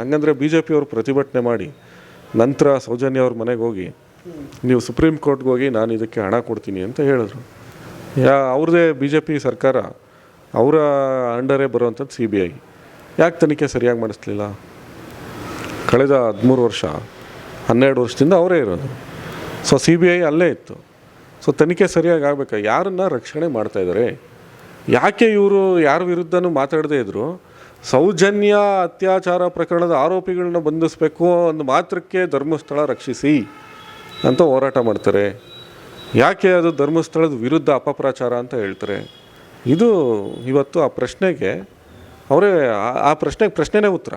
ಹಂಗಂದ್ರೆ B J ಪಿಯವರು ಪ್ರತಿಭಟನೆ ಮಾಡಿ ನಂತರ ಸೌಜನ್ಯ ಅವ್ರ ಮನೆಗೆ ಹೋಗಿ, ನೀವು ಸುಪ್ರೀಂ ಕೋರ್ಟ್ಗೆ ಹೋಗಿ ನಾನು ಇದಕ್ಕೆ ಹಣ ಕೊಡ್ತೀನಿ ಅಂತ ಹೇಳಿದ್ರು. ಯಾ ಅವ್ರದ್ದೇ ಬಿ ಜೆ ಪಿ ಸರ್ಕಾರ ಅವರ ಅಂಡರೇ ಬರುವಂಥದ್ದು ಸಿ ಬಿ ಐ. ಯಾಕೆ ತನಿಖೆ ಸರಿಯಾಗಿ ಮಾಡಿಸ್ಲಿಲ್ಲ? ಕಳೆದ ಹದಿಮೂರು ವರ್ಷ, ಹನ್ನೆರಡು ವರ್ಷದಿಂದ ಅವರೇ ಇರೋದು. ಸೊ ಸಿ ಬಿ ಐ ಅಲ್ಲೇ ಇತ್ತು. ಸೊ ತನಿಖೆ ಸರಿಯಾಗಿ ಆಗಬೇಕು? ಯಾರನ್ನ ರಕ್ಷಣೆ ಮಾಡ್ತಾಯಿದ್ದಾರೆ ಯಾಕೆ ಇವರು ಯಾರ ವಿರುದ್ಧನೂ ಮಾತಾಡದೇ ಇದ್ರು? ಸೌಜನ್ಯ ಅತ್ಯಾಚಾರ ಪ್ರಕರಣದ ಆರೋಪಿಗಳನ್ನ ಬಂಧಿಸಬೇಕು ಒಂದು ಮಾತ್ರಕ್ಕೆ ಧರ್ಮಸ್ಥಳ ರಕ್ಷಿಸಿ ಅಂತ ಹೋರಾಟ ಮಾಡ್ತಾರೆ. ಯಾಕೆ ಅದು ಧರ್ಮಸ್ಥಳದ ವಿರುದ್ಧ ಅಪಪ್ರಚಾರ ಅಂತ ಹೇಳ್ತಾರೆ. ಇದು ಇವತ್ತು ಆ ಪ್ರಶ್ನೆಗೆ ಅವರೇ ಆ- ಪ್ರಶ್ನೆಗೆ ಪ್ರಶ್ನೆನೇ ಉತ್ತರ.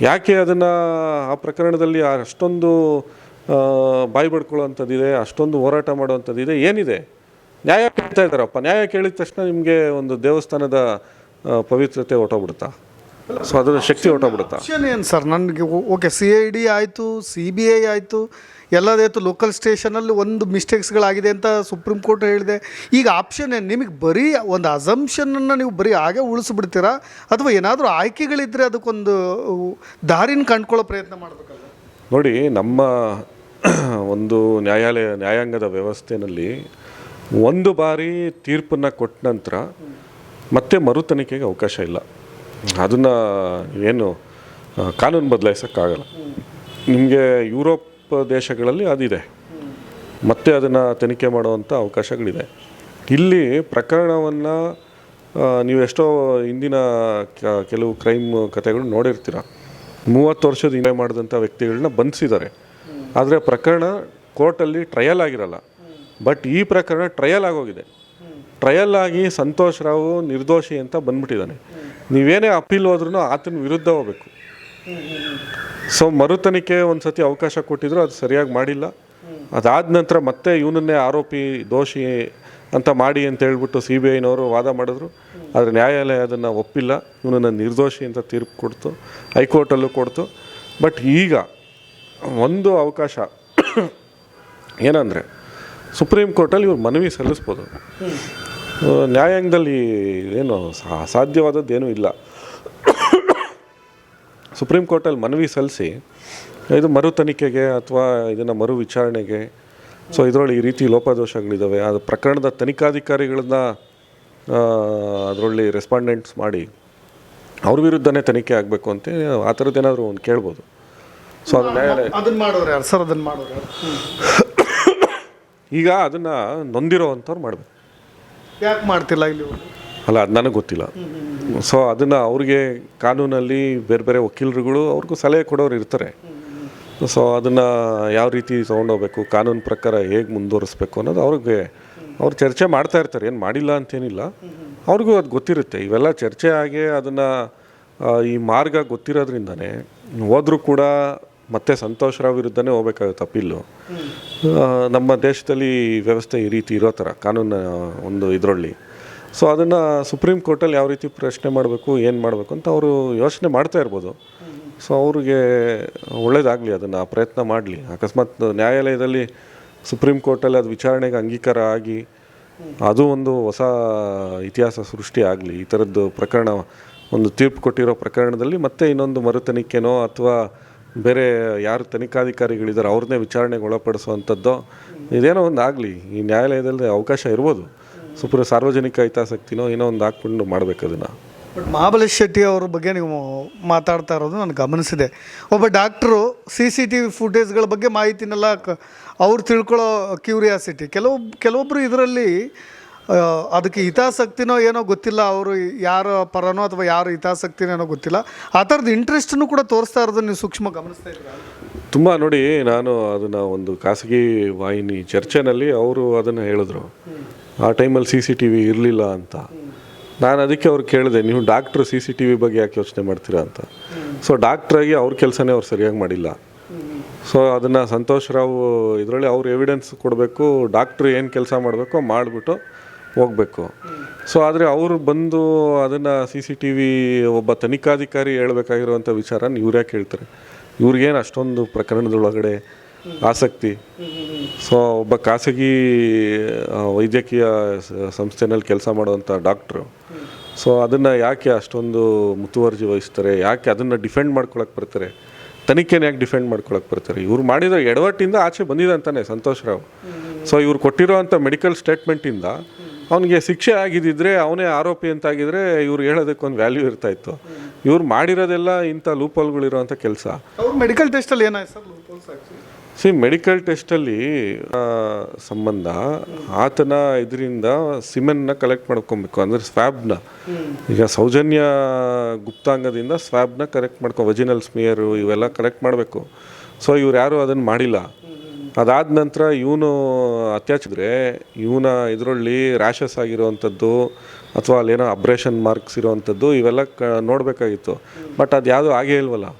ಯಾಕೆ ಅದನ್ನು ಆ ಪ್ರಕರಣದಲ್ಲಿ ಅಷ್ಟೊಂದು ಬಾಯಿ ಬಡ್ಕೊಳ್ಳೋವಂಥದ್ದಿದೆ ಅಷ್ಟೊಂದು ಹೋರಾಟ ಮಾಡುವಂಥದ್ದಿದೆ, ಏನಿದೆ? ನ್ಯಾಯ ಕೇಳ್ತಾ ಇದ್ದಾರಪ್ಪ. ನ್ಯಾಯ ಕೇಳಿದ ತಕ್ಷಣ ನಿಮಗೆ ಒಂದು ದೇವಸ್ಥಾನದ ಪವಿತ್ರತೆ ಹೊಟ್ಟೋಗ್ಬಿಡುತ್ತಾ ಸೊ ಅದರ ಶಕ್ತಿ ಹೊಟ್ಟೋಗ್ಬಿಡುತ್ತಾ ಆಪ್ಷನ್ ಏನು ಸರ್ ನನಗೆ ಓಕೆ ಸಿ ಐ ಡಿ ಆಯಿತು ಸಿ ಬಿ ಐ ಆಯಿತು ಎಲ್ಲದಾಯಿತು ಲೋಕಲ್ ಸ್ಟೇಷನಲ್ಲಿ ಒಂದು ಮಿಸ್ಟೇಕ್ಸ್ಗಳಾಗಿದೆ ಅಂತ ಸುಪ್ರೀಂ ಕೋರ್ಟ್ ಹೇಳಿದೆ. ಈಗ ಆಪ್ಷನ್ ಏನು? ನಿಮಗೆ ಬರೀ ಒಂದು ಅಸಂಪ್ಷನನ್ನು ನೀವು ಬರೀ ಹಾಗೆ ಉಳಿಸ್ಬಿಡ್ತೀರಾ? ಅಥವಾ ಏನಾದರೂ ಆಯ್ಕೆಗಳಿದ್ದರೆ ಅದಕ್ಕೊಂದು ದಾರಿನ ಕಂಡ್ಕೊಳ್ಳೋ ಪ್ರಯತ್ನ ಮಾಡಬೇಕಲ್ಲ ನೋಡಿ ನಮ್ಮ ಒಂದು ನ್ಯಾಯಾಲಯ ನ್ಯಾಯಾಂಗದ ವ್ಯವಸ್ಥೆಯಲ್ಲಿ ಒಂದು ಬಾರಿ ತೀರ್ಪನ್ನು ಕೊಟ್ಟ ನಂತರ ಮತ್ತೆ ಮರು ತನಿಖೆಗೆ ಅವಕಾಶ ಇಲ್ಲ. ಅದನ್ನು ಏನು ಕಾನೂನು ಬದಲಾಯಿಸೋಕ್ಕಾಗಲ್ಲ. ನಿಮಗೆ ಯುರೋಪ್ ದೇಶಗಳಲ್ಲಿ ಅದಿದೆ. ಮತ್ತೆ ಅದನ್ನು ತನಿಖೆ ಮಾಡುವಂಥ ಅವಕಾಶಗಳಿದೆ. ಇಲ್ಲಿ ಪ್ರಕರಣವನ್ನು ನೀವು ಎಷ್ಟೋ ಹಿಂದಿನ ಕೆಲವು ಕ್ರೈಮ್ ಕಥೆಗಳು ನೋಡಿರ್ತೀರ. ಮೂವತ್ತು ವರ್ಷದ ಹಿಂದೆ ಮಾಡಿದಂಥ ವ್ಯಕ್ತಿಗಳನ್ನ ಬಂಧಿಸಿದ್ದಾರೆ. ಆದರೆ ಪ್ರಕರಣ ಕೋರ್ಟಲ್ಲಿ ಟ್ರಯಲ್ ಆಗಿರಲ್ಲ. ಬಟ್ ಈ ಪ್ರಕರಣ ಟ್ರಯಲ್ ಆಗೋಗಿದೆ. ಟ್ರಯಲ್ ಆಗಿ ಸಂತೋಷ್ ರಾವ್ ನಿರ್ದೋಷಿ ಅಂತ ಬಂದ್ಬಿಟ್ಟಿದ್ದಾನೆ. ನೀವೇನೇ ಅಪೀಲ್ ಹೋದ್ರೂ ಆತನ ವಿರುದ್ಧ ಹೋಗ್ಬೇಕು ಸೊ ಮರುತನಿಕೆ ಒಂದು ಸತಿ ಅವಕಾಶ ಕೊಟ್ಟಿದ್ರು, ಅದು ಸರಿಯಾಗಿ ಮಾಡಿಲ್ಲ. ಅದಾದ ನಂತರ ಮತ್ತೆ ಇವನನ್ನೇ ಆರೋಪಿ, ದೋಷಿ ಅಂತ ಮಾಡಿ ಅಂತ ಹೇಳ್ಬಿಟ್ಟು ಸಿ ಬಿ ಐನವರು ವಾದ ಮಾಡಿದ್ರು. ಆದರೆ ನ್ಯಾಯಾಲಯ ಅದನ್ನು ಒಪ್ಪಿಲ್ಲ. ಇವನನ್ನು ನಿರ್ದೋಷಿ ಅಂತ ತೀರ್ಪು ಕೊಡ್ತು, ಹೈಕೋರ್ಟಲ್ಲೂ ಕೊಡ್ತು. ಬಟ್ ಈಗ ಒಂದು ಅವಕಾಶ ಏನಂದರೆ, ಸುಪ್ರೀಂ ಕೋರ್ಟಲ್ಲಿ ಇವ್ರು ಮನವಿ ಸಲ್ಲಿಸ್ಬೋದು. ನ್ಯಾಯಾಂಗದಲ್ಲಿ ಏನು ಅಸಾಧ್ಯವಾದದ್ದೇನೂ ಇಲ್ಲ. ಸುಪ್ರೀಂ ಕೋರ್ಟಲ್ಲಿ ಮನವಿ ಸಲ್ಲಿಸಿ ಇದು ಮರು ತನಿಖೆಗೆ ಅಥವಾ ಇದನ್ನು ಮರು ವಿಚಾರಣೆಗೆ ಸೊ ಇದರೊಳಗೆ ಈ ರೀತಿ ಲೋಪದೋಷಗಳಿದ್ದಾವೆ ಅದು ಪ್ರಕರಣದ ತನಿಖಾಧಿಕಾರಿಗಳನ್ನ ಅದರಲ್ಲಿ ರೆಸ್ಪಾಂಡೆಂಟ್ಸ್ ಮಾಡಿ ಅವ್ರ ವಿರುದ್ಧನೇ ತನಿಖೆ ಆಗಬೇಕು ಅಂತ ಆ ಥರದ್ದೇನಾದರೂ ಒಂದು ಕೇಳ್ಬೋದು. ಸೊ ಅದು ನ್ಯಾಯಾಲಯ ಅದನ್ನು ಮಾಡೋರು ಯಾರು? ಸರ್ ಅದನ್ನು ಮಾಡೋರು ಈಗ ಅದನ್ನು ನೊಂದಿರೋ ಅಂಥವ್ರು ಮಾಡಬೇಕು. ಯಾಕೆ ಮಾಡ್ತಿಲ್ಲ ಇಲ್ಲಿ ಅಲ್ಲ, ಅದು ನನಗೆ ಗೊತ್ತಿಲ್ಲ. ಸೊ ಅದನ್ನು ಅವ್ರಿಗೆ ಕಾನೂನಲ್ಲಿ ಬೇರೆ ಬೇರೆ ವಕೀಲರುಗಳು ಅವ್ರಿಗೂ ಸಲಹೆ ಕೊಡೋರು ಇರ್ತಾರೆ. ಸೊ ಅದನ್ನು ಯಾವ ರೀತಿ ತೊಗೊಂಡೋಗ್ಬೇಕು ಕಾನೂನು ಪ್ರಕಾರ ಹೇಗೆ ಮುಂದುವರಿಸ್ಬೇಕು ಅನ್ನೋದು ಅವ್ರಿಗೆ ಅವ್ರು ಚರ್ಚೆ ಮಾಡ್ತಾ ಇರ್ತಾರೆ. ಏನು ಮಾಡಿಲ್ಲ ಅಂತೇನಿಲ್ಲ. ಅವ್ರಿಗೂ ಅದು ಗೊತ್ತಿರುತ್ತೆ. ಇವೆಲ್ಲ ಚರ್ಚೆ ಆಗಿ ಅದನ್ನು ಈ ಮಾರ್ಗ ಗೊತ್ತಿರೋದ್ರಿಂದನೇ ಹೋದರೂ ಕೂಡ ಮತ್ತೆ ಸಂತೋಷ್ ರಾವ್ ವಿರುದ್ಧನೇ ಹೋಗ್ಬೇಕಾಗುತ್ತೆ ಅಪೀಲು ನಮ್ಮ ದೇಶದಲ್ಲಿ ವ್ಯವಸ್ಥೆ ಈ ರೀತಿ ಇರೋ ಥರ, ಕಾನೂನು ಒಂದು ಇದರಲ್ಲಿ ಸೊ ಅದನ್ನು ಸುಪ್ರೀಂ ಕೋರ್ಟಲ್ಲಿ ಯಾವ ರೀತಿ ಪ್ರಶ್ನೆ ಮಾಡಬೇಕು, ಏನು ಮಾಡಬೇಕು ಅಂತ ಅವರು ಯೋಚನೆ ಮಾಡ್ತಾ ಇರ್ಬೋದು. ಸೊ ಅವ್ರಿಗೆ ಒಳ್ಳೇದಾಗಲಿ ಅದನ್ನು ಪ್ರಯತ್ನ ಮಾಡಲಿ. ಅಕಸ್ಮಾತ್ ನ್ಯಾಯಾಲಯದಲ್ಲಿ ಸುಪ್ರೀಂ ಕೋರ್ಟಲ್ಲಿ ಅದು ವಿಚಾರಣೆಗೆ ಅಂಗೀಕಾರ ಆಗಿ ಅದು ಒಂದು ಹೊಸ ಇತಿಹಾಸ ಸೃಷ್ಟಿ ಆಗಲಿ. ಈ ಥರದ್ದು ಪ್ರಕರಣ, ಒಂದು ತೀರ್ಪು ಕೊಟ್ಟಿರೋ ಪ್ರಕರಣದಲ್ಲಿ ಮತ್ತೆ ಇನ್ನೊಂದು ಮರುತನಿಕೆನೋ ಅಥವಾ ಬೇರೆ ಯಾರು ತನಿಖಾಧಿಕಾರಿಗಳಿದ್ದಾರೆ ಅವ್ರನ್ನೇ ವಿಚಾರಣೆಗೆ ಒಳಪಡಿಸುವಂಥದ್ದು ಇದೇನೋ ಒಂದು ಆಗಲಿ, ಈ ನ್ಯಾಯಾಲಯದಲ್ಲಿ ಅವಕಾಶ ಇರ್ಬೋದು. ಸುಪ್ರ ಸಾರ್ವಜನಿಕ ಹಿತಾಸಕ್ತಿನೋ ಏನೋ ಒಂದು ಹಾಕ್ಕೊಂಡು ಮಾಡಬೇಕು ಅದನ್ನು. ಬಟ್ ಮಹಾಬಲೇಶ್ ಶೆಟ್ಟಿ ಅವ್ರ ಬಗ್ಗೆ ನೀವು ಮಾತಾಡ್ತಾ ಇರೋದು ನಾನು ಗಮನಿಸಿದೆ. ಒಬ್ಬ doctor C C T V ಫುಟೇಜ್ಗಳ ಬಗ್ಗೆ ಮಾಹಿತಿನೆಲ್ಲ ಕ ಅವ್ರು ತಿಳ್ಕೊಳ್ಳೋ ಕ್ಯೂರಿಯಾಸಿಟಿ. ಕೆಲವು ಕೆಲವೊಬ್ಬರು ಇದರಲ್ಲಿ ಅದಕ್ಕೆ ಹಿತಾಸಕ್ತಿನೋ ಏನೋ ಗೊತ್ತಿಲ್ಲ, ಅವರು ಯಾರ ಪರನೋ ಅಥವಾ ಯಾರ ಹಿತಾಸಕ್ತಿನೋ ಏನೋ ಗೊತ್ತಿಲ್ಲ. ಆ ಥರದ ಇಂಟ್ರೆಸ್ಟನ್ನು ಕೂಡ ತೋರಿಸ್ತಾ ಇರೋದು ನೀವು ಸೂಕ್ಷ್ಮ ಗಮನಿಸ್ತಾ ಇದ್ದೀರಾ? ತುಂಬ ನೋಡಿ, ನಾನು ಅದನ್ನು ಒಂದು ಖಾಸಗಿ ವಾಹಿನಿ ಚರ್ಚೆನಲ್ಲಿ ಅವರು ಅದನ್ನು ಹೇಳಿದ್ರು. ಆ ಟೈಮಲ್ಲಿ ಸಿ ಸಿ ಟಿ ವಿ ಇರಲಿಲ್ಲ ಅಂತ. ನಾನು ಅದಕ್ಕೆ ಅವ್ರು ಕೇಳಿದೆ, ನೀವು doctor C C T V ಬಗ್ಗೆ ಯಾಕೆ ಯೋಚನೆ ಮಾಡ್ತೀರಾ ಅಂತ. ಸೊ ಡಾಕ್ಟ್ರಾಗಿ ಅವ್ರ ಕೆಲಸನೇ ಅವ್ರು ಸರಿಯಾಗಿ ಮಾಡಿಲ್ಲ. ಸೊ ಅದನ್ನು ಸಂತೋಷ್ ರಾವ್ ಇದರಲ್ಲಿ ಅವ್ರು ಎವಿಡೆನ್ಸ್ ಕೊಡಬೇಕು ಡಾಕ್ಟ್ರು ಏನು ಕೆಲಸ ಮಾಡಬೇಕು ಮಾಡಿಬಿಟ್ಟು ಹೋಗಬೇಕು. ಸೊ ಆದರೆ ಅವರು ಬಂದು ಅದನ್ನು ಸಿ ಸಿ ಟಿ ವಿ ಒಬ್ಬ ತನಿಖಾಧಿಕಾರಿ ಹೇಳಬೇಕಾಗಿರುವಂಥ ವಿಚಾರನ ಇವ್ರು ಯಾಕೆ ಹೇಳ್ತಾರೆ ಇವ್ರಿಗೇನು ಅಷ್ಟೊಂದು ಪ್ರಕರಣದೊಳಗಡೆ ಆಸಕ್ತಿ. ಸೊ ಒಬ್ಬ ಖಾಸಗಿ ವೈದ್ಯಕೀಯ ಸಂಸ್ಥೆನಲ್ಲಿ ಕೆಲಸ ಮಾಡುವಂಥ ಡಾಕ್ಟ್ರು. ಸೊ ಅದನ್ನು ಯಾಕೆ ಅಷ್ಟೊಂದು ಮುತುವರ್ಜಿ ವಹಿಸ್ತಾರೆ? ಯಾಕೆ ಅದನ್ನು ಡಿಫೆಂಡ್ ಮಾಡ್ಕೊಳಕ್ಕೆ ಬರ್ತಾರೆ? ತನಿಖೆನ ಯಾಕೆ ಡಿಫೆಂಡ್ ಮಾಡ್ಕೊಳಕ್ಕೆ ಬರ್ತಾರೆ? ಇವ್ರು ಮಾಡಿದ ಎಡವಟ್ಟಿಂದ ಆಚೆ ಬಂದಿದೆ ಅಂತಾನೆ ಸಂತೋಷ್ ರಾವ್. ಸೊ ಇವ್ರು ಕೊಟ್ಟಿರೋವಂಥ ಮೆಡಿಕಲ್ ಸ್ಟೇಟ್ಮೆಂಟಿಂದ ಅವನಿಗೆ ಶಿಕ್ಷೆ ಆಗಿದ್ದಿದ್ರೆ ಅವನೇ ಆರೋಪಿ ಅಂತಾಗಿದ್ರೆ ಇವ್ರು ಹೇಳೋದಕ್ಕೆ ಒಂದು ವ್ಯಾಲ್ಯೂ ಇರ್ತಾ ಇತ್ತು. ಇವ್ರು ಮಾಡಿರೋದೆಲ್ಲ ಇಂಥ ಲೂಪಲ್ಗಳಿರೋವಂಥ ಕೆಲಸ. ಮೆಡಿಕಲ್ ಟೆಸ್ಟಲ್ಲಿ ಏನಾಯ್ತು ಸರ್ ಸಿ ಮೆಡಿಕಲ್ ಟೆಸ್ಟಲ್ಲಿ ಸಂಬಂಧ ಆತನ ಇದರಿಂದ ಸಿಮೆನ್ನ ಕಲೆಕ್ಟ್ ಮಾಡ್ಕೊಬೇಕು. ಅಂದರೆ ಸ್ವ್ಯಾಬ್ನ ಈಗ ಸೌಜನ್ಯ ಗುಪ್ತಾಂಗದಿಂದ ಸ್ವ್ಯಾಬ್ನ ಕಲೆಕ್ಟ್ ಮಾಡ್ಕೊ ವಜಿನಲ್ ಸ್ಮಿಯರು ಇವೆಲ್ಲ ಕಲೆಕ್ಟ್ ಮಾಡಬೇಕು. ಸೊ ಇವ್ರು ಯಾರು ಅದನ್ನು ಮಾಡಿಲ್ಲ. ಅದಾದ ನಂತರ ಇವನು ಅತ್ಯಾಚಿದ್ರೆ ಇವನ ಇದರಲ್ಲಿ ರ್ಯಾಷಸ್ ಆಗಿರುವಂಥದ್ದು ಅಥವಾ ಅಲ್ಲೇನೋ ಅಬ್ರೇಷನ್ ಮಾರ್ಕ್ಸ್ ಇರೋವಂಥದ್ದು ಇವೆಲ್ಲ ಕ ನೋಡಬೇಕಾಗಿತ್ತು. ಬಟ್ ಅದು ಯಾವುದೂ ಆಗೇ ಇಲ್ವಲ್ಲ.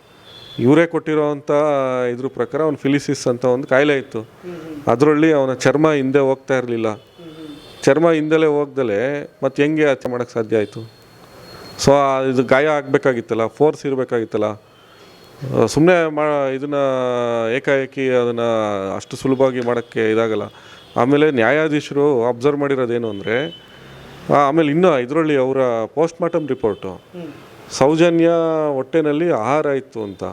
ಇವರೇ ಕೊಟ್ಟಿರೋವಂಥ ಇದ್ರ ಪ್ರಕಾರ ಅವ್ನು ಫಿಲಿಸಿಸ್ ಅಂತ ಒಂದು ಕಾಯಿಲೆ ಇತ್ತು. ಅದರಲ್ಲಿ ಅವನ ಚರ್ಮ ಹಿಂದೆ ಹೋಗ್ತಾ ಇರಲಿಲ್ಲ. ಚರ್ಮ ಹಿಂದಲೇ ಹೋಗ್ದಲೇ ಮತ್ತು ಹೆಂಗೆ ಹತ್ಯೆ ಮಾಡೋಕ್ಕೆ ಸಾಧ್ಯ ಆಯಿತು? ಸೊ ಇದು ಗಾಯ ಆಗಬೇಕಾಗಿತ್ತಲ್ಲ ಫೋರ್ಸ್ ಇರಬೇಕಾಗಿತ್ತಲ್ಲ. ಸುಮ್ಮನೆ ಮಾ, ಇದನ್ನು ಏಕಾಏಕಿ ಅದನ್ನು ಅಷ್ಟು ಸುಲಭವಾಗಿ ಮಾಡೋಕ್ಕೆ ಇದಾಗಲ್ಲ. ಆಮೇಲೆ ನ್ಯಾಯಾಧೀಶರು ಅಬ್ಸರ್ವ್ ಮಾಡಿರೋದೇನು ಅಂದರೆ ಆಮೇಲೆ ಇನ್ನೂ ಇದರಲ್ಲಿ ಅವರ ಪೋಸ್ಟ್ ಮಾರ್ಟಮ್ ರಿಪೋರ್ಟು ಸೌಜನ್ಯ ಹೊಟ್ಟೆನಲ್ಲಿ ಆಹಾರ ಇತ್ತು ಅಂತ.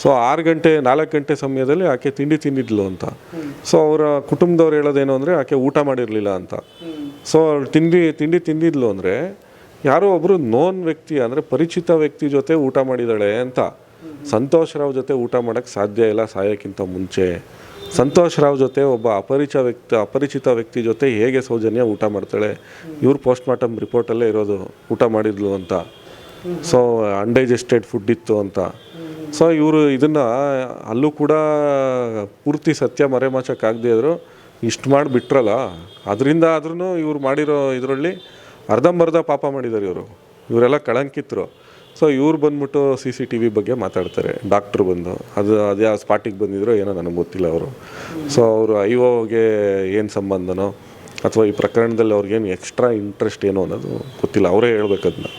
ಸೊ ಆರು ಗಂಟೆ, ನಾಲ್ಕು ಗಂಟೆ ಸಮಯದಲ್ಲಿ ಆಕೆ ತಿಂಡಿ ತಿಂದಿದ್ಲು ಅಂತ. ಸೊ ಅವರ ಕುಟುಂಬದವ್ರು ಹೇಳೋದೇನು ಅಂದರೆ, ಆಕೆ ಊಟ ಮಾಡಿರಲಿಲ್ಲ ಅಂತ. ಸೊ ಅವಳು ತಿಂಡಿ ತಿಂಡಿ ತಿಂದಿದ್ಲು ಅಂದರೆ, ಯಾರೋ ಒಬ್ಬರು ನೋನ್ ವ್ಯಕ್ತಿ ಅಂದರೆ ಪರಿಚಿತ ವ್ಯಕ್ತಿ ಜೊತೆ ಊಟ ಮಾಡಿದ್ದಾಳೆ ಅಂತ. ಸಂತೋಷ್ ರಾವ್ ಜೊತೆ ಊಟ ಮಾಡೋಕ್ಕೆ ಸಾಧ್ಯ ಇಲ್ಲ, ಸಾಯೋಕ್ಕಿಂತ ಮುಂಚೆ. ಸಂತೋಷ್ ರಾವ್ ಜೊತೆ ಒಬ್ಬ ಅಪರಿಚ ವ್ಯಕ್ತಿ, ಅಪರಿಚಿತ ವ್ಯಕ್ತಿ ಜೊತೆ ಹೇಗೆ ಸೌಜನ್ಯ ಊಟ ಮಾಡ್ತಾಳೆ? ಇವ್ರು ಪೋಸ್ಟ್ ಮಾರ್ಟಮ್ ರಿಪೋರ್ಟಲ್ಲೇ ಇರೋದು, ಊಟ ಮಾಡಿದ್ಲು ಅಂತ. ಸೊ ಅನ್ಡೈಜೆಸ್ಟೆಡ್ ಫುಡ್ ಇತ್ತು ಅಂತ. ಸೊ ಇವರು ಇದನ್ನು ಅಲ್ಲೂ ಕೂಡ ಪೂರ್ತಿ ಸತ್ಯ ಮರೆಮಾಚಕ್ಕಾಗದೇ ಇದ್ರು. ಇಷ್ಟು ಮಾಡಿ ಬಿಟ್ರಲ್ಲ. ಅದರಿಂದ ಆದ್ರೂ ಇವ್ರು ಮಾಡಿರೋ ಇದರಲ್ಲಿ ಅರ್ಧಂಬರ್ಧ ಪಾಪ ಮಾಡಿದ್ದಾರೆ ಇವರು. ಇವರೆಲ್ಲ ಕಳಂಕಿತರು. ಸೊ ಇವ್ರು ಬಂದ್ಬಿಟ್ಟು ಸಿ ಸಿ ಟಿ ವಿ ಬಗ್ಗೆ ಮಾತಾಡ್ತಾರೆ. ಡಾಕ್ಟ್ರು ಬಂದು. ಅದು ಅದ್ಯಾ ಸ್ಪಾಟಿಗೆ ಬಂದಿದ್ರು, ಏನೋ ನನಗೆ ಗೊತ್ತಿಲ್ಲ ಅವರು. ಸೊ ಅವರು ಐ ಓಗೆ ಏನು ಸಂಬಂಧನೋ, ಅಥವಾ ಈ ಪ್ರಕರಣದಲ್ಲಿ ಅವ್ರಿಗೇನು ಎಕ್ಸ್ಟ್ರಾ ಇಂಟ್ರೆಸ್ಟ್ ಏನೋ ಅನ್ನೋದು ಗೊತ್ತಿಲ್ಲ. ಅವರೇ ಹೇಳ್ಬೇಕದನ್ನ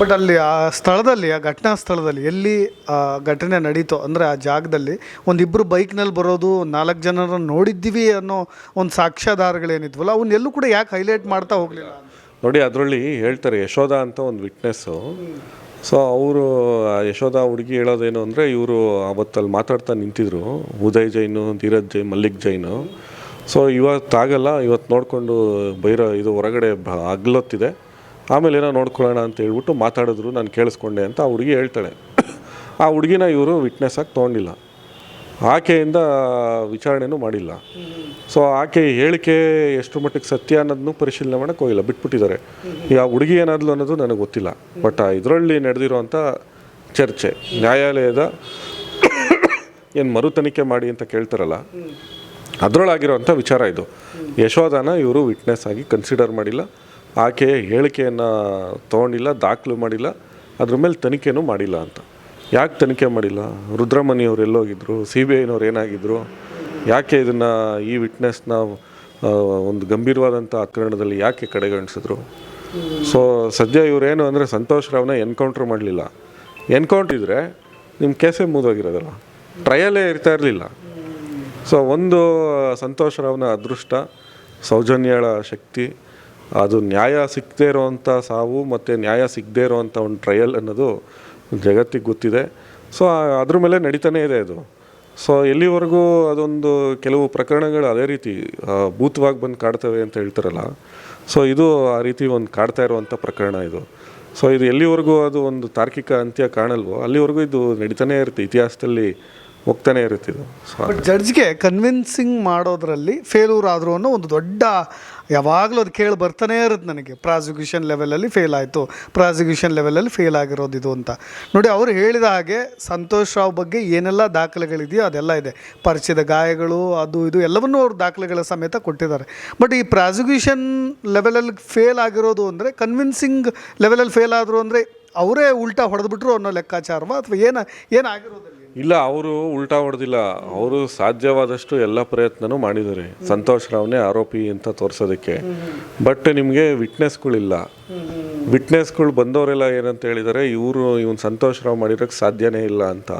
ಬಟ್ ಅಲ್ಲಿ ಆ ಸ್ಥಳದಲ್ಲಿ, ಆ ಘಟನಾ ಸ್ಥಳದಲ್ಲಿ ಎಲ್ಲಿ, ಆ ಘಟನೆ ನಡೀತೋ, ಅಂದರೆ ಆ ಜಾಗದಲ್ಲಿ ಒಂದಿಬ್ಬರು ಬೈಕ್ನಲ್ಲಿ ಬರೋದು, ನಾಲ್ಕು ಜನರನ್ನು ನೋಡಿದ್ದೀವಿ ಅನ್ನೋ ಒಂದು ಸಾಕ್ಷ್ಯಾಧಾರಗಳೇನಿದ್ವಲ್ಲ, ಅವನ್ನೆಲ್ಲೂ ಕೂಡ ಯಾಕೆ ಹೈಲೈಟ್ ಮಾಡ್ತಾ ಹೋಗಲಿಲ್ಲ ನೋಡಿ, ಅದರಲ್ಲಿ ಹೇಳ್ತಾರೆ ಯಶೋಧ ಅಂತ ಒಂದು ವಿಟ್ನೆಸ್ಸು. ಸೊ ಅವರು ಯಶೋಧ ಹುಡುಗಿ ಹೇಳೋದೇನು ಅಂದರೆ, ಇವರು ಅವತ್ತಲ್ಲಿ ಮಾತಾಡ್ತಾ ನಿಂತಿದ್ರು, ಉದಯ್ ಜೈನು, ಧೀರಜ್ ಜೈನ್, ಮಲ್ಲಿಕ್ ಜೈನು. ಸೊ ಇವತ್ತಾಗಲ್ಲ ಇವತ್ತು ನೋಡಿಕೊಂಡು ಬೈರ ಇದು ಹೊರಗಡೆ ಅಗ್ಲೊತ್ತಿದೆ. ಆಮೇಲೆ ಏನೋ ನೋಡ್ಕೊಳ್ಳೋಣ ಅಂತ ಹೇಳ್ಬಿಟ್ಟು ಮಾತಾಡಿದ್ರು, ನಾನು ಕೇಳಿಸ್ಕೊಂಡೆ ಅಂತ ಆ ಹುಡುಗಿ ಹೇಳ್ತಾಳೆ. ಆ ಹುಡುಗಿನ ಇವರು ವಿಟ್ನೆಸ್ ಆಗಿ ತೊಗೊಂಡಿಲ್ಲ. ಆಕೆಯಿಂದ ವಿಚಾರಣೆನೂ ಮಾಡಿಲ್ಲ. ಸೊ ಆಕೆ ಹೇಳಿಕೆ ಎಷ್ಟು ಮಟ್ಟಿಗೆ ಸತ್ಯ ಅನ್ನೋದನ್ನು ಪರಿಶೀಲನೆ ಮಾಡೋಕ್ಕೆ ಹೋಗಿಲ್ಲ. ಬಿಟ್ಬಿಟ್ಟಿದ್ದಾರೆ. ಈಗ ಹುಡುಗಿ ಏನಾದ್ಲು ಅನ್ನೋದು ನನಗೆ ಗೊತ್ತಿಲ್ಲ. ಬಟ್ ಇದರಲ್ಲಿ ನಡೆದಿರುವಂಥ ಚರ್ಚೆ ನ್ಯಾಯಾಲಯದ ಏನು ಮರು ತನಿಖೆ ಮಾಡಿ ಅಂತ ಕೇಳ್ತಾರಲ್ಲ ಅದರೊಳಗಿರುವಂಥ ವಿಚಾರ ಇದು. ಯಶೋಧನ ಇವರು ವಿಟ್ನೆಸ್ ಆಗಿ ಕನ್ಸಿಡರ್ ಮಾಡಿಲ್ಲ. ಆಕೆಯ ಹೇಳಿಕೆಯನ್ನು ತೊಗೊಂಡಿಲ್ಲ ದಾಖಲು ಮಾಡಿಲ್ಲ. ಅದ್ರ ಮೇಲೆ ತನಿಖೆನೂ ಮಾಡಿಲ್ಲ ಅಂತ. ಯಾಕೆ ತನಿಖೆ ಮಾಡಿಲ್ಲ? ರುದ್ರಮಣಿಯವ್ರು ಎಲ್ಲೋಗಿದ್ರು ಸಿ ಬಿ ಐನವ್ರು ಏನಾಗಿದ್ರು? ಯಾಕೆ ಇದನ್ನು ಈ ವಿಟ್ನೆಸ್ನ ಒಂದು ಗಂಭೀರವಾದಂಥ ಆಕರಣದಲ್ಲಿ ಯಾಕೆ ಕಡೆಗಣಿಸಿದ್ರು? ಸೊ ಸದ್ಯ ಇವರೇನು ಅಂದರೆ ಸಂತೋಷ್ ರಾವ್ನ ಎನ್ಕೌಂಟ್ರ್ ಮಾಡಲಿಲ್ಲ. ಎನ್ಕೌಂಟ್ರ್ ಇದ್ದರೆ ನಿಮ್ಮ ಕೇಸೇ ಮುಗಿದೋಗಿರೋದಲ್ಲ. ಟ್ರಯಲೇ ಇರ್ತಾ ಇರಲಿಲ್ಲ. ಸೊ ಒಂದು, ಸಂತೋಷ್ ರಾವ್ನ ಅದೃಷ್ಟ, ಸೌಜನ್ಯಳ ಶಕ್ತಿ, ಅದು ನ್ಯಾಯ ಸಿಗದೇ ಇರೋವಂಥ ಸಾವು ಮತ್ತು ನ್ಯಾಯ ಸಿಗದೇ ಇರೋವಂಥ ಒಂದು ಟ್ರಯಲ್ ಅನ್ನೋದು ಜಗತ್ತಿಗೆ ಗೊತ್ತಿದೆ. ಸೊ ಅದ್ರ ಮೇಲೆ ನಡೀತಾನೇ ಇದೆ ಅದು. ಸೊ ಎಲ್ಲಿವರೆಗೂ ಅದೊಂದು ಕೆಲವು ಪ್ರಕರಣಗಳು ಅದೇ ರೀತಿ ಭೂತವಾಗಿ ಬಂದು ಕಾಡ್ತವೆ ಅಂತ ಹೇಳ್ತಾರಲ್ಲ ಸೊ ಇದು ಆ ರೀತಿ ಒಂದು ಕಾಡ್ತಾ ಇರುವಂಥ ಪ್ರಕರಣ ಇದು. ಸೊ ಇದು ಎಲ್ಲಿವರೆಗೂ ಅದು ಒಂದು ತಾರ್ಕಿಕ ಅಂತ್ಯ ಕಾಣಲ್ವೋ, ಅಲ್ಲಿವರೆಗೂ ಇದು ನಡೀತಾನೇ ಇರುತ್ತೆ ಇತಿಹಾಸದಲ್ಲಿ. ಹೋಗ್ತಾನೆ ಇರುತ್ತೆ ಇದು. ಸೊ ಬಟ್ ಜಡ್ಜ್ಗೆ ಕನ್ವಿನ್ಸಿಂಗ್ ಮಾಡೋದ್ರಲ್ಲಿ ಫೇಲೂರ್ ಆದರು ಅನ್ನೋ ಒಂದು ದೊಡ್ಡ ಯಾವಾಗಲೂ ಅದು ಕೇಳಿ ಬರ್ತಾನೆ ಇರುತ್ತೆ ನನಗೆ. ಪ್ರಾಸಿಕ್ಯೂಷನ್ ಲೆವೆಲಲ್ಲಿ ಫೇಲ್ ಆಯಿತು. ಪ್ರಾಸಿಕ್ಯೂಷನ್ ಲೆವೆಲಲ್ಲಿ ಫೇಲ್ ಆಗಿರೋದು ಇದು ಅಂತ. ನೋಡಿ ಅವರು ಹೇಳಿದ ಹಾಗೆ ಸಂತೋಷ್ ರಾವ್ ಬಗ್ಗೆ ಏನೆಲ್ಲ ದಾಖಲೆಗಳಿದೆಯೋ ಅದೆಲ್ಲ ಇದೆ. ಪರಿಚಯದ ಗಾಯಗಳು ಅದು ಇದು ಎಲ್ಲವನ್ನೂ ಅವರು ದಾಖಲೆಗಳ ಸಮೇತ ಕೊಟ್ಟಿದ್ದಾರೆ. ಬಟ್ ಈ ಪ್ರಾಸಿಕ್ಯೂಷನ್ ಲೆವೆಲಲ್ಲಿ ಫೇಲ್ ಆಗಿರೋದು ಅಂದರೆ ಕನ್ವಿನ್ಸಿಂಗ್ ಲೆವೆಲಲ್ಲಿ ಫೇಲ್ ಆದರು ಅಂದರೆ ಅವರೇ ಉಲ್ಟಾ ಹೊಡೆದ್ಬಿಟ್ರು ಅನ್ನೋ ಲೆಕ್ಕಾಚಾರವ? ಅಥವಾ ಏನು ಏನಾಗಿರೋದಲ್ಲಿ ಇಲ್ಲ ಅವರು ಉಲ್ಟಾ ಹೊಡೆದಿಲ್ಲ. ಅವರು ಸಾಧ್ಯವಾದಷ್ಟು ಎಲ್ಲ ಪ್ರಯತ್ನನೂ ಮಾಡಿದ್ದಾರೆ. ಸಂತೋಷ್ ರಾವ್ನೇ ಆರೋಪಿ ಅಂತ ತೋರಿಸೋದಕ್ಕೆ. ಬಟ್ ನಿಮಗೆ ವಿಟ್ನೆಸ್ಗಳಿಲ್ಲ ವಿಟ್ನೆಸ್ಗಳು ಬಂದವರೆಲ್ಲ ಏನಂತ ಹೇಳಿದರೆ, ಇವರು ಇವನು ಸಂತೋಷ್ ರಾವ್ ಮಾಡಿರೋಕ್ಕೆ ಸಾಧ್ಯನೇ ಇಲ್ಲ ಅಂತ.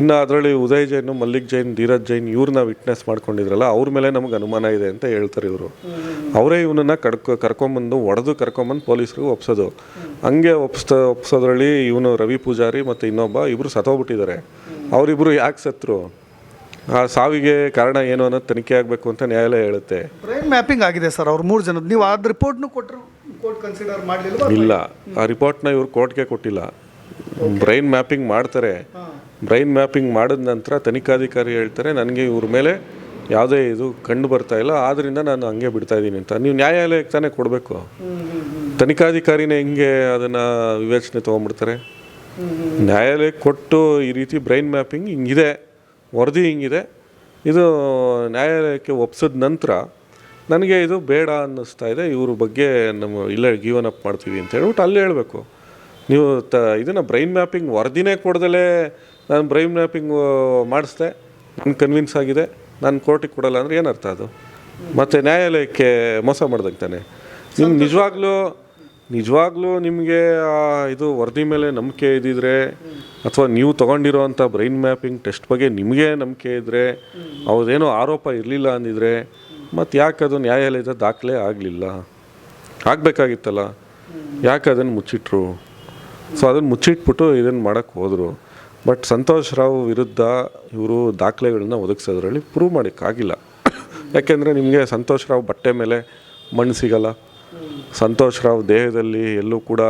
ಇನ್ನು ಅದರಲ್ಲಿ ಉದಯ್ ಜೈನ್, ಮಲ್ಲಿಕ್ ಜೈನ್, ಧೀರಜ್ ಜೈನ್ ಇವ್ರನ್ನ ವಿಟ್ನೆಸ್ ಮಾಡ್ಕೊಂಡಿದ್ರಲ್ಲ, ಅವ್ರ ಮೇಲೆ ನಮ್ಗೆ ಅನುಮಾನ ಇದೆ ಅಂತ ಹೇಳ್ತಾರೆ ಇವರು. ಅವರೇ ಇವನನ್ನ ಕಡ್ಕೊ, ಕರ್ಕೊಂಬಂದು ಒಡೆದು ಕರ್ಕೊಂಬಂದು ಪೊಲೀಸರಿಗೆ ಒಪ್ಸೋದು. ಹಂಗೆ ಒಪ್ಸ್ತ, ಒಪ್ಸೋದ್ರಲ್ಲಿ ಇವನು ರವಿ ಪೂಜಾರಿ ಮತ್ತು ಇನ್ನೊಬ್ಬ ಇಬ್ಬರು ಸತೋಗ್ಬಿಟ್ಟಿದ್ದಾರೆ ಅವರಿಬ್ಬರು ಯಾಕೆ ಸತ್ರು? ಆ ಸಾವಿಗೆ ಕಾರಣ ಏನು ಅನ್ನೋದು ತನಿಖೆ ಆಗಬೇಕು ಅಂತ ನ್ಯಾಯಾಲಯ ಹೇಳುತ್ತೆ. ಬ್ರೈನ್ ಮ್ಯಾಪಿಂಗ್ ಆಗಿದೆ ಸರ್, ಅವ್ರು ಮೂರು ಜನದ. ನೀವು ಅದು ರಿಪೋರ್ಟ್ನು ಕೊಟ್ಟರು ಕೋರ್ಟ್ ಕನ್ಸಿಡರ್ ಮಾಡಲಿಲ್ಲ ಇಲ್ಲ. ಆ ರಿಪೋರ್ಟ್ನ ಇವರು ಕೋರ್ಟ್ಗೆ ಕೊಟ್ಟಿಲ್ಲ. ಬ್ರೈನ್ ಮ್ಯಾಪಿಂಗ್ ಮಾಡ್ತಾರೆ. ಬ್ರೈನ್ ಮ್ಯಾಪಿಂಗ್ ಮಾಡಿದ ನಂತರ ತನಿಖಾಧಿಕಾರಿ ಹೇಳ್ತಾರೆ ನನಗೆ ಇವ್ರ ಮೇಲೆ ಯಾವುದೇ ಇದು ಕಂಡು ಬರ್ತಾ ಇಲ್ಲ. ಆದ್ದರಿಂದ ನಾನು ಹಂಗೆ ಬಿಡ್ತಾ ಇದ್ದೀನಿ ಅಂತ. ನೀವು ನ್ಯಾಯಾಲಯಕ್ಕೆ ತಾನೇ ಕೊಡಬೇಕು. ತನಿಖಾಧಿಕಾರಿನೇ ಹೆಂಗೆ ಅದನ್ನು ವಿವೇಚನೆ ತೊಗೊಂಬಿಡ್ತಾರೆ ನ್ಯಾಯಾಲಯಕ್ಕೆ ಕೊಟ್ಟು ಈ ರೀತಿ ಬ್ರೈನ್ ಮ್ಯಾಪಿಂಗ್ ಹಿಂಗಿದೆ ವರದಿ ಹಿಂಗಿದೆ. ಇದು ನ್ಯಾಯಾಲಯಕ್ಕೆ ಒಪ್ಸಿದ ನಂತರ ನನಗೆ ಇದು ಬೇಡ ಅನ್ನಿಸ್ತಾ ಇದೆ. ಇವ್ರ ಬಗ್ಗೆ ನಮ್ಮ ಇಲ್ಲೇ ಗೀವನ್ ಅಪ್ ಮಾಡ್ತೀವಿ ಅಂತ ಹೇಳ್ಬಿಟ್ಟು ಅಲ್ಲಿ ಹೇಳಬೇಕು. ನೀವು ತ ಇದನ್ನು ಬ್ರೈನ್ ಮ್ಯಾಪಿಂಗ್ ವರದಿನೇ ಕೊಡ್ದಲೇ ನಾನು ಬ್ರೈನ್ ಮ್ಯಾಪಿಂಗ್ ಮಾಡಿಸ್ದೆ. ನಾನು ಕನ್ವಿನ್ಸ್ ಆಗಿದೆ. ನಾನು ಕೋರ್ಟಿಗೆ ಕೊಡಲ್ಲ ಅಂದರೆ ಏನರ್ಥ ಅದು? ಮತ್ತು ನ್ಯಾಯಾಲಯಕ್ಕೆ ಮೋಸ ಮಾಡ್ದಂಗೆ ತಾನೆ? ನಿಮ್ಗೆ ನಿಜವಾಗ್ಲೂ ನಿಜವಾಗ್ಲೂ ನಿಮಗೆ ಇದು ವರದಿ ಮೇಲೆ ನಂಬಿಕೆ ಇದ್ದಿದ್ರೆ ಅಥವಾ ನೀವು ತೊಗೊಂಡಿರೋವಂಥ ಬ್ರೈನ್ ಮ್ಯಾಪಿಂಗ್ ಟೆಸ್ಟ್ ಬಗ್ಗೆ ನಿಮಗೆ ನಂಬಿಕೆ ಇದ್ದರೆ ಅವ್ರದ್ದೇನೋ ಆರೋಪ ಇರಲಿಲ್ಲ ಅಂದಿದ್ರೆ ಮತ್ತು ಯಾಕೆ ಅದು ನ್ಯಾಯಾಲಯದ ದಾಖಲೆ ಆಗಲಿಲ್ಲ? ಆಗಬೇಕಾಗಿತ್ತಲ್ಲ? ಯಾಕೆ ಅದನ್ನು ಮುಚ್ಚಿಟ್ರು? ಸೊ ಅದನ್ನು ಮುಚ್ಚಿಟ್ಬಿಟ್ಟು ಇದನ್ನು ಮಾಡೋಕ್ಕೆ ಹೋದರು. ಬಟ್ ಸಂತೋಷ್ ರಾವ್ ವಿರುದ್ಧ ಇವರು ದಾಖಲೆಗಳನ್ನ ಒದಗಿಸೋದ್ರಲ್ಲಿ ಪ್ರೂವ್ ಮಾಡೋಕ್ಕಾಗಿಲ್ಲ. ಯಾಕೆಂದರೆ ನಿಮಗೆ ಸಂತೋಷ್ ರಾವ್ ಬಟ್ಟೆ ಮೇಲೆ ಮಣ್ಣು ಸಿಗಲ್ಲ. ಸಂತೋಷ್ ರಾವ್ ದೇಹದಲ್ಲಿ ಎಲ್ಲೂ ಕೂಡ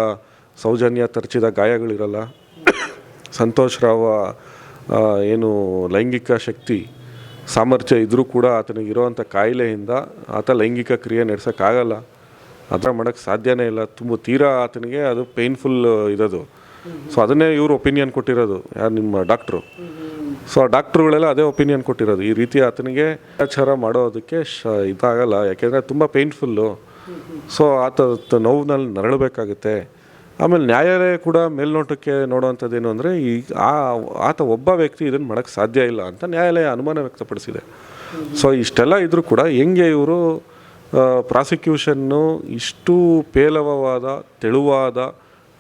ಸೌಜನ್ಯ ತರಚಿದ ಗಾಯಗಳಿರಲ್ಲ. ಸಂತೋಷ್ ರಾವ್ ಏನು ಲೈಂಗಿಕ ಶಕ್ತಿ ಸಾಮರ್ಥ್ಯ ಇದ್ದರೂ ಕೂಡ ಆತನಿಗೆ ಇರೋವಂಥ ಕಾಯಿಲೆಯಿಂದ ಆತ ಲೈಂಗಿಕ ಕ್ರಿಯೆ ನಡೆಸೋಕ್ಕಾಗಲ್ಲ. ಅದರ ಮಾಡೋಕ್ಕೆ ಸಾಧ್ಯನೇ ಇಲ್ಲ. ತುಂಬ ತೀರಾ ಆತನಿಗೆ ಅದು ಪೇನ್ಫುಲ್ ಇರೋದು. ಸೊ ಅದನ್ನೇ ಇವರು ಒಪಿನಿಯನ್ ಕೊಟ್ಟಿರೋದು, ಯಾರು ನಿಮ್ಮ ಡಾಕ್ಟ್ರು ಸೊ ಆ ಡಾಕ್ಟ್ರುಗಳೆಲ್ಲ ಅದೇ ಒಪಿನಿಯನ್ ಕೊಟ್ಟಿರೋದು. ಈ ರೀತಿ ಆತನಿಗೆ ಅತ್ಯಾಚಾರ ಮಾಡೋದಕ್ಕೆ ಶ ಇದಾಗಲ್ಲ. ಯಾಕೆಂದರೆ ತುಂಬ ಪೇನ್ಫುಲ್ಲು ಸೊ ಆತ ನೋವಿನಲ್ಲಿ ನರಳಬೇಕಾಗುತ್ತೆ. ಆಮೇಲೆ ನ್ಯಾಯಾಲಯ ಕೂಡ ಮೇಲ್ನೋಟಕ್ಕೆ ನೋಡುವಂಥದ್ದು ಏನು ಅಂದರೆ ಈ ಆ ಆತ ಒಬ್ಬ ವ್ಯಕ್ತಿ ಇದನ್ನು ಮಾಡೋಕ್ಕೆ ಸಾಧ್ಯ ಇಲ್ಲ ಅಂತ ನ್ಯಾಯಾಲಯ ಅನುಮಾನ ವ್ಯಕ್ತಪಡಿಸಿದೆ. ಸೊ ಇಷ್ಟೆಲ್ಲ ಇದ್ದರೂ ಕೂಡ ಹೆಂಗೆ ಇವರು ಪ್ರಾಸಿಕ್ಯೂಷನ್ನು ಇಷ್ಟು ಪೇಲವವಾದ, ತೆಳುವಾದ,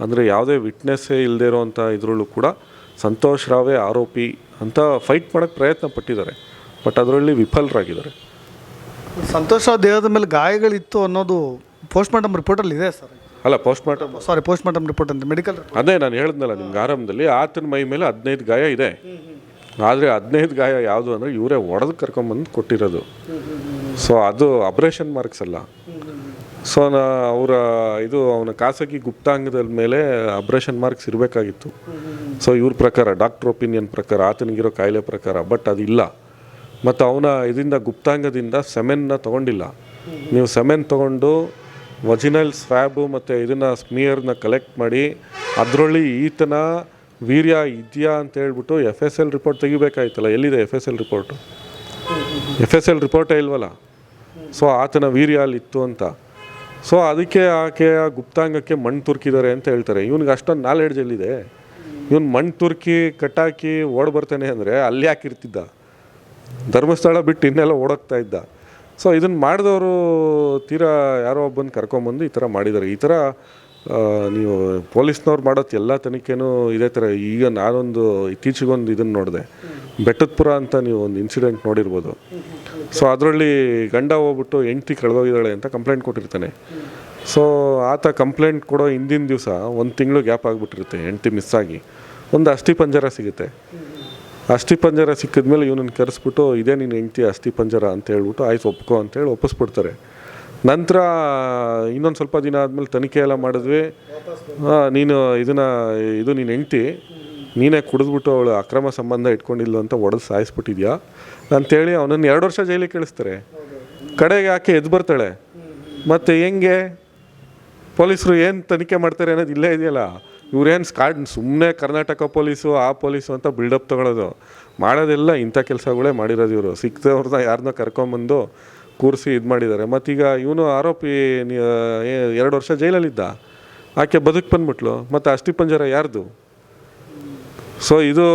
ಅಂದರೆ ಯಾವುದೇ ವಿಟ್ನೆಸ್ಸೇ ಇಲ್ಲದೆ ಇರೋವಂಥ ಇದರಲ್ಲೂ ಕೂಡ ಸಂತೋಷ್ ರಾವೇ ಆರೋಪಿ ಅಂತ ಫೈಟ್ ಮಾಡೋಕ್ಕೆ ಪ್ರಯತ್ನ ಪಟ್ಟಿದ್ದಾರೆ. ಬಟ್ ಅದರಲ್ಲಿ ವಿಫಲರಾಗಿದ್ದಾರೆ. ಸಂತೋಷ ದೇಹದ ಮೇಲೆ ಗಾಯಗಳಿತ್ತು ಅನ್ನೋದು ಪೋಸ್ಟ್ ಮಾರ್ಟಮ್ ರಿಪೋರ್ಟಲ್ಲಿ ಇದೆ ಸರ್. ಅಲ್ಲ post mortem sorry post mortem report ಅಂತ ಮೆಡಿಕಲ್ ಅದೇ ನಾನು ಹೇಳಿದ್ನಲ್ಲ ನಿಮ್ಗೆ ಆರಂಭದಲ್ಲಿ ಆತನ ಮೈ ಮೇಲೆ ಹದಿನೈದು ಗಾಯ ಇದೆ. ಆದರೆ ಹದಿನೈದು ಗಾಯ ಯಾವುದು ಅಂದರೆ ಇವರೇ ಒಡೆದು ಕರ್ಕೊಂಬಂದು ಕೊಟ್ಟಿರೋದು. ಸೊ ಅದು ಅಬ್ರೇಷನ್ ಮಾರ್ಕ್ಸ್ ಅಲ್ಲ. ಸೊ ನಾ ಅವರ ಇದು ಅವನ ಖಾಸಗಿ ಗುಪ್ತಾಂಗದ ಮೇಲೆ ಅಬ್ರೇಷನ್ ಮಾರ್ಕ್ಸ್ ಇರಬೇಕಾಗಿತ್ತು. ಸೊ ಇವ್ರ ಪ್ರಕಾರ ಡಾಕ್ಟರ್ ಒಪಿನಿಯನ್ ಪ್ರಕಾರ ಆತನಿಗಿರೋ ಕಾಯಿಲೆ ಪ್ರಕಾರ ಬಟ್ ಅದಿಲ್ಲ. ಮತ್ತು ಅವನ ಇದರಿಂದ ಗುಪ್ತಾಂಗದಿಂದ ಸೆಮೆನ್ನ ತೊಗೊಂಡಿಲ್ಲ. ನೀವು ಸೆಮೆನ್ ತೊಗೊಂಡು ವಜಿನಲ್ ಸ್ವ್ಯಾಬು ಮತ್ತು ಇದನ್ನು ಸ್ಮಿಯರ್ನ ಕಲೆಕ್ಟ್ ಮಾಡಿ ಅದರಲ್ಲಿ ಈತನ ವೀರ್ಯ ಇದೆಯಾ ಅಂತ ಹೇಳ್ಬಿಟ್ಟು ಎಫ್ ಎಸ್ ಎಲ್ ರಿಪೋರ್ಟ್ ತೆಗಿಬೇಕಾಯ್ತಲ್ಲ, ಎಲ್ಲಿದೆ F S L report F S L ರಿಪೋರ್ಟೇ ಇಲ್ವಲ್ಲ? ಸೊ ಆತನ ವೀರ್ಯ ಅಲ್ಲಿತ್ತು ಅಂತ. ಸೊ ಅದಕ್ಕೆ ಆಕೆಯ ಗುಪ್ತಾಂಗಕ್ಕೆ ಮಣ್ಣು ತುರ್ಕಿದ್ದಾರೆ ಅಂತ ಹೇಳ್ತಾರೆ. ಇವನಿಗೆ ಅಷ್ಟೊಂದು ನಾಲೆಡ್ಜ್ ಎಲ್ಲಿದೆ? ಇವನು ಮಣ್ಣು ತುರ್ಕಿ, ಕಟ್ಟಾಕಿ ಓಡ್ ಬರ್ತಾನೆ ಅಂದರೆ ಅಲ್ಲಿ ಯಾಕೆ ಇರ್ತಿದ್ದ? ಧರ್ಮಸ್ಥಳ ಬಿಟ್ಟು ಇನ್ನೆಲ್ಲ ಓಡೋಗ್ತಾ ಇದ್ದ. ಸೊ ಇದನ್ನು ಮಾಡಿದವರು ತೀರಾ ಯಾರೋ ಒಬ್ಬನ ಕರ್ಕೊಂಬಂದು ಈ ಥರ ಮಾಡಿದ್ದಾರೆ ಈ ಥರ ನೀವು ಪೊಲೀಸ್ನವ್ರು ಮಾಡೋದು ಎಲ್ಲ ತನಿಖೆನೂ ಇದೇ ಥರ ಈಗ ನಾನೊಂದು ಇತ್ತೀಚೆಗೊಂದು ಇದನ್ನು ನೋಡಿದೆ. ಬೆಟ್ಟದಪುರ ಅಂತ ನೀವು ಒಂದು ಇನ್ಸಿಡೆಂಟ್ ನೋಡಿರ್ಬೋದು. ಸೊ ಅದರಲ್ಲಿ ಗಂಡ ಹೋಗ್ಬಿಟ್ಟು ಹೆಂಡ್ತಿ ಕಳೆದೋಗಿದ್ದಾಳೆ ಅಂತ ಕಂಪ್ಲೇಂಟ್ ಕೊಟ್ಟಿರ್ತಾನೆ. ಸೊ ಆತ ಕಂಪ್ಲೇಂಟ್ ಕೊಡೋ ಹಿಂದಿನ ದಿವಸ ಒಂದು ತಿಂಗಳು ಗ್ಯಾಪ್ ಆಗಿಬಿಟ್ಟಿರುತ್ತೆ ಹೆಂಡ್ತಿ ಮಿಸ್ ಆಗಿ ಒಂದು ಅಸ್ಥಿ ಪಂಜರ ಸಿಗುತ್ತೆ. ಅಸ್ಥಿ ಪಂಜರ ಸಿಕ್ಕಿದ್ಮೇಲೆ ಇವನನ್ನು ಕರೆಸ್ಬಿಟ್ಟು, ಇದೇ ನೀನು ಹೆಂಡ್ತಿ ಅಸ್ಥಿ ಪಂಜರ ಅಂತ ಹೇಳ್ಬಿಟ್ಟು ಆಯ್ತು ಒಪ್ಕೋ ಅಂತೇಳಿ ಒಪ್ಪಿಸ್ಬಿಡ್ತಾರೆ. ನಂತರ ಇನ್ನೊಂದು ಸ್ವಲ್ಪ ದಿನ ಆದಮೇಲೆ ತನಿಖೆ ಎಲ್ಲ ಮಾಡಿದ್ವಿ. ನೀನು ಇದನ್ನು, ಇದು ನೀನು ಹೆಂಡ್ತಿ, ನೀನೇ ಕುಡಿದ್ಬಿಟ್ಟು ಅವಳು ಅಕ್ರಮ ಸಂಬಂಧ ಇಟ್ಕೊಂಡಿಲ್ಲ ಅಂತ ಒಡೆದು ಸಾಯಿಸ್ಬಿಟ್ಟಿದ್ಯಾ? ಅಂತೇಳಿ ಅವನನ್ನು ಎರಡು ವರ್ಷ ಜೈಲಿಗೆ ಕಳಿಸ್ತಾರೆ. ಕಡೆಗೆ ಆಕೆ ಎದ್ದು ಬರ್ತಾಳೆ. ಮತ್ತು ಹೆಂಗೆ? ಪೊಲೀಸರು ಏನು ತನಿಖೆ ಮಾಡ್ತಾರೆ ಅನ್ನೋದು ಇಲ್ಲೇ ಇದೆಯಲ್ಲ? ಇವ್ರೇನು ಸ್ಕಾಡ್ ಸುಮ್ಮನೆ ಕರ್ನಾಟಕ ಪೊಲೀಸು, ಆ ಪೊಲೀಸು ಅಂತ ಬಿಲ್ಡಪ್ ತಗೊಳ್ಳೋದು ಮಾಡೋದೆಲ್ಲ ಇಂಥ ಕೆಲಸಗಳೇ ಮಾಡಿರೋದು ಇವರು. ಸಿಕ್ತವ್ರನ್ನ ಯಾರನ್ನ ಕರ್ಕೊಂಬಂದು ಕೂರಿಸಿ ಇದು ಮಾಡಿದ್ದಾರೆ ಮತ್ತೀಗ ಇವನು ಆರೋಪಿ ಎರಡು ವರ್ಷ ಜೈಲಲ್ಲಿದ್ದ. ಆಕೆ ಬದುಕು ಬಂದ್ಬಿಟ್ಲು. ಮತ್ತು ಅಸ್ಥಿಪಂಜರ ಯಾರ್ದು? ಸೊ ಇದು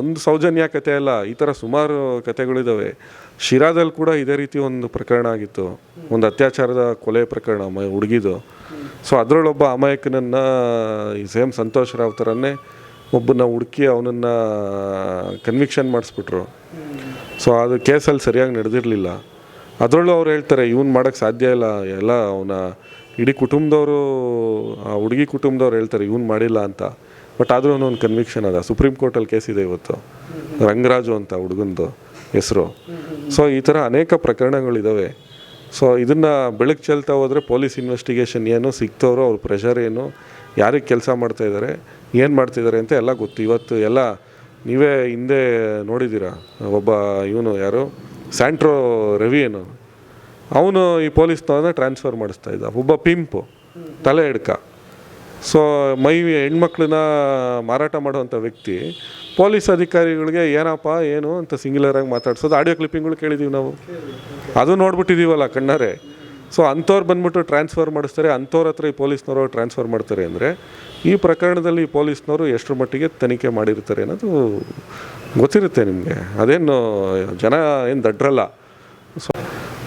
ಒಂದು ಸೌಜನ್ಯ ಕತೆ ಅಲ್ಲ, ಈ ಥರ ಸುಮಾರು ಕತೆಗಳಿದ್ದಾವೆ ಶಿರಾದಲ್ಲಿ ಕೂಡ ಇದೇ ರೀತಿ ಒಂದು ಪ್ರಕರಣ ಆಗಿತ್ತು. ಒಂದು ಅತ್ಯಾಚಾರದ ಕೊಲೆ ಪ್ರಕರಣ ಹುಡುಗಿದು. ಸೊ ಅದರಲ್ಲೊಬ್ಬ ಅಮಾಯಕನನ್ನು, ಈ ಸೇಮ್ ಸಂತೋಷ್ ರಾವ್ ಥರನೇ ಒಬ್ಬನ ಹುಡುಕಿ ಅವನನ್ನು ಕನ್ವಿಕ್ಷನ್ ಮಾಡಿಸ್ಬಿಟ್ರು. ಸೊ ಅದು ಕೇಸಲ್ಲಿ ಸರಿಯಾಗಿ ನಡೆದಿರಲಿಲ್ಲ. ಅದರಲ್ಲೂ ಅವ್ರು ಹೇಳ್ತಾರೆ, ಇವನು ಮಾಡೋಕ್ಕೆ ಸಾಧ್ಯ ಇಲ್ಲ. ಎಲ್ಲ ಅವನ ಇಡೀ ಕುಟುಂಬದವರು, ಆ ಹುಡುಗಿ ಕುಟುಂಬದವ್ರು ಹೇಳ್ತಾರೆ, ಇವನು ಮಾಡಿಲ್ಲ ಅಂತ. ಬಟ್ ಆದರೂ ಒಂದು ಕನ್ವಿಕ್ಷನ್ ಅದ. ಸುಪ್ರೀಂ ಕೋರ್ಟಲ್ಲಿ ಕೇಸಿದೆ ಇವತ್ತು. ರಂಗರಾಜು ಅಂತ ಹುಡುಗಂದು. ಹೆಸರು. ಸೊ ಈ ಥರ ಅನೇಕ ಪ್ರಕರಣಗಳಿದ್ದಾವೆ ಸೊ ಇದನ್ನು ಬೆಳಕು ಚೆಲ್ತಾ ಹೋದರೆ ಪೊಲೀಸ್ ಇನ್ವೆಸ್ಟಿಗೇಷನ್ ಏನು ಸಿಗ್ತವ್ರು ಅವ್ರ ಪ್ರೆಷರ್ ಏನು, ಯಾರಿಗೆ ಕೆಲಸ ಮಾಡ್ತಾಯಿದ್ದಾರೆ ಏನು ಮಾಡ್ತಿದ್ದಾರೆ ಅಂತ ಎಲ್ಲ ಗೊತ್ತು. ಇವತ್ತು ಎಲ್ಲ ನೀವೇ ಹಿಂದೆ ನೋಡಿದ್ದೀರಾ ಒಬ್ಬ ಇವನು ಯಾರು, ಸ್ಯಾಂಟ್ರೋ ರವಿ ಏನು. ಅವನು ಈ ಪೊಲೀಸ್ನವನ್ನ ಟ್ರಾನ್ಸ್ಫರ್ ಮಾಡಿಸ್ತಾ ಇದ್ದ, ಒಬ್ಬ ಪಿಂಪು ತಲೆ ಎಡ್ಕ. ಸೊ ಮೈ ಹೆಣ್ಮಕ್ಳನ್ನ ಮಾರಾಟ ಮಾಡುವಂಥ ವ್ಯಕ್ತಿ ಪೊಲೀಸ್ ಅಧಿಕಾರಿಗಳಿಗೆ ಏನಪ್ಪ, ಏನು ಅಂತ ಸಿಂಗ್ಯುಲರ್ ಆಗಿ ಮಾತಾಡ್ಸೋದು. ಆಡಿಯೋ ಕ್ಲಿಪ್ಪಿಂಗ್ಗಳು ಕೇಳಿದ್ದೀವಿ ನಾವು. ಅದು ನೋಡ್ಬಿಟ್ಟಿದ್ದೀವಲ್ಲ ಕಣ್ಣಾರೆ. ಸೊ ಅಂಥವ್ರು ಬಂದ್ಬಿಟ್ಟು ಟ್ರಾನ್ಸ್ಫರ್ ಮಾಡಿಸ್ತಾರೆ. ಅಂಥವ್ರ ಹತ್ರ ಈ ಪೊಲೀಸ್ನವರು ಟ್ರಾನ್ಸ್ಫರ್ ಮಾಡ್ತಾರೆ ಅಂದರೆ, ಈ ಪ್ರಕರಣದಲ್ಲಿ ಈ ಪೊಲೀಸ್ನವರು ಎಷ್ಟರ ಮಟ್ಟಿಗೆ ತನಿಖೆ ಮಾಡಿರ್ತಾರೆ ಅನ್ನೋದು ಗೊತ್ತಿರುತ್ತೆ ನಿಮಗೆ. ಅದೇನು, ಜನ ಏನು ದಡ್ರಲ್ಲ. ಸೊ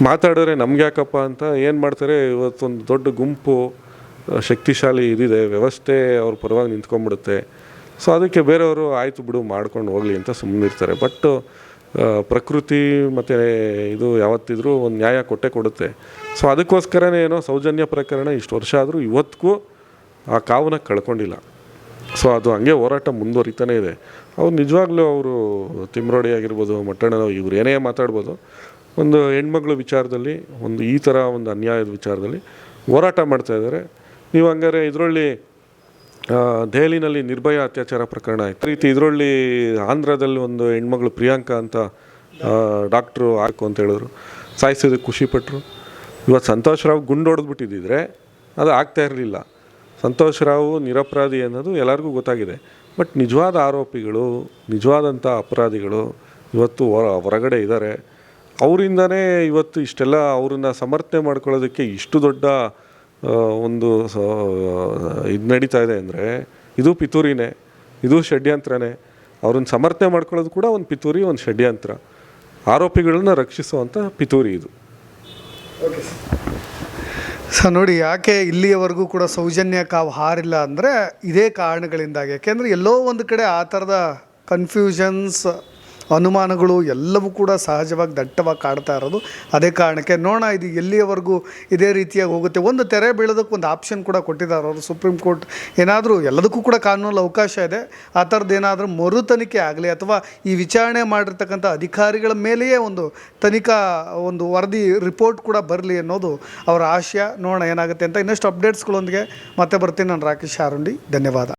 ಮಾತಾಡಿದ್ರೆ ನಮ್ಗೆ ಯಾಕಪ್ಪ ಅಂತ ಏನು ಮಾಡ್ತಾರೆ, ಇವತ್ತೊಂದು ದೊಡ್ಡ ಗುಂಪು, ಶಕ್ತಿಶಾಲಿ ಇದಿದೆ. ವ್ಯವಸ್ಥೆ ಅವ್ರ ಪರವಾಗಿ ನಿಂತ್ಕೊಂಡ್ಬಿಡುತ್ತೆ. ಸೊ ಅದಕ್ಕೆ ಬೇರೆಯವರು ಆಯಿತು ಬಿಡು, ಮಾಡ್ಕೊಂಡು ಹೋಗಲಿ ಅಂತ ಸುಮ್ಮನಿರ್ತಾರೆ ಬಟ್ ಪ್ರಕೃತಿ ಮತ್ತು ಇದು ಯಾವತ್ತಿದ್ರೂ ಒಂದು ನ್ಯಾಯ ಕೊಟ್ಟೆ ಕೊಡುತ್ತೆ. ಸೊ ಅದಕ್ಕೋಸ್ಕರನೇ ಏನೋ ಸೌಜನ್ಯ ಪ್ರಕರಣ ಇಷ್ಟು ವರ್ಷ ಆದರೂ ಇವತ್ತಿಗೂ ಆ ಕಾವನ್ನ ಕಳ್ಕೊಂಡಿಲ್ಲ. ಸೊ ಅದು ಹಂಗೆ ಹೋರಾಟ ಮುಂದುವರಿತಾನೇ ಇದೆ. ಅವ್ರು ನಿಜವಾಗ್ಲೂ ಅವರು ತಿಮ್ರೋಡಿ ಆಗಿರ್ಬೋದು ಮಟ್ಟಣ್ಣ ಇವ್ರು ಏನೇ ಮಾತಾಡ್ಬೋದು, ಒಂದು ಹೆಣ್ಮಗಳ ವಿಚಾರದಲ್ಲಿ, ಒಂದು ಈ ಥರ ಒಂದು ಅನ್ಯಾಯದ ವಿಚಾರದಲ್ಲಿ ಹೋರಾಟ ಮಾಡ್ತಾಯಿದ್ದಾರೆ ನೀವು ಹಂಗಾರೆ ಇದರಲ್ಲಿ ದೆಹಲಿನಲ್ಲಿ ನಿರ್ಭಯ ಅತ್ಯಾಚಾರ ಪ್ರಕರಣ ಆಯಿತು. ರೀತಿ ಇದರಲ್ಲಿ ಆಂಧ್ರದಲ್ಲಿ ಒಂದು ಹೆಣ್ಮಗಳು ಪ್ರಿಯಾಂಕಾ ಅಂತ ಡಾಕ್ಟ್ರು ಹಾಕು ಅಂತ ಹೇಳಿದ್ರು. ಸಾಯಿಸೋದಕ್ಕೆ ಖುಷಿಪಟ್ಟರು ಇವತ್ತು ಸಂತೋಷ್ ರಾವ್ ಗುಂಡು ಅದು ಆಗ್ತಾ ಇರಲಿಲ್ಲ. ಸಂತೋಷ್ ರಾವ್ ನಿರಪರಾಧಿ ಅನ್ನೋದು ಎಲ್ಲರಿಗೂ ಗೊತ್ತಾಗಿದೆ. ಬಟ್ ನಿಜವಾದ ಆರೋಪಿಗಳು, ನಿಜವಾದಂಥ ಅಪರಾಧಿಗಳು ಇವತ್ತು ಹೊರಗಡೆ ಇದ್ದಾರೆ. ಅವರಿಂದನೇ ಇವತ್ತು ಇಷ್ಟೆಲ್ಲ ಅವ್ರನ್ನ ಸಮರ್ಥನೆ ಮಾಡ್ಕೊಳ್ಳೋದಕ್ಕೆ ಇಷ್ಟು ದೊಡ್ಡ ಒಂದು ಇದು ನಡೀತಾ ಇದೆ ಅಂದರೆ ಇದು ಪಿತೂರಿನೇ, ಇದು ಷಡ್ಯಂತ್ರನೇ. ಅವ್ರನ್ನ ಸಮರ್ಥನೆ ಮಾಡ್ಕೊಳ್ಳೋದು ಕೂಡ ಒಂದು ಪಿತೂರಿ, ಒಂದು ಷಡ್ಯಂತ್ರ. ಆರೋಪಿಗಳನ್ನ ರಕ್ಷಿಸುವಂಥ ಪಿತೂರಿ ಇದು. ಸರ್ ನೋಡಿ, ಯಾಕೆ ಇಲ್ಲಿಯವರೆಗೂ ಕೂಡ ಸೌಜನ್ಯ ಕಾವು ಹಾರಿಲ್ಲ ಅಂದರೆ ಇದೇ ಕಾರಣಗಳಿಂದಾಗಿ. ಯಾಕೆಂದರೆ ಎಲ್ಲೋ ಒಂದು ಕಡೆ ಆ ಥರದ ಕನ್ಫ್ಯೂಷನ್ಸ್ ಅನುಮಾನಗಳು ಎಲ್ಲವೂ ಕೂಡ ಸಹಜವಾಗಿ ದಟ್ಟವಾಗಿ ಕಾಡ್ತಾ ಇರೋದು. ಅದೇ ಕಾರಣಕ್ಕೆ ನೋಡೋಣ, ಇದು ಎಲ್ಲಿಯವರೆಗೂ ಇದೇ ರೀತಿಯಾಗಿ ಹೋಗುತ್ತೆ. ಒಂದು ತೆರೆ ಬೀಳೋದಕ್ಕೆ ಒಂದು ಆಪ್ಷನ್ ಕೂಡ ಕೊಟ್ಟಿದ್ದಾರೆ ಅವರು. ಸುಪ್ರೀಂ ಕೋರ್ಟ್ ಏನಾದರೂ ಎಲ್ಲದಕ್ಕೂ ಕೂಡ ಕಾನೂನಲ್ಲಿ ಅವಕಾಶ ಇದೆ. ಆ ಥರದ್ದು ಏನಾದರೂ ಮರು ತನಿಖೆ ಆಗಲಿ ಅಥವಾ ಈ ವಿಚಾರಣೆ ಮಾಡಿರ್ತಕ್ಕಂಥ ಅಧಿಕಾರಿಗಳ ಮೇಲೆಯೇ ಒಂದು ತನಿಖಾ, ಒಂದು ವರದಿ ರಿಪೋರ್ಟ್ ಕೂಡ ಬರಲಿ ಅನ್ನೋದು ಅವರ ಆಶಯ. ನೋಡೋಣ ಏನಾಗುತ್ತೆ ಅಂತ ಇನ್ನಷ್ಟು ಅಪ್ಡೇಟ್ಸ್ಗಳೊಂದಿಗೆ ಮತ್ತೆ ಬರ್ತೀನಿ. ನಾನು ರಾಕೇಶ್ ಆರುಂಡಿ ಧನ್ಯವಾದ.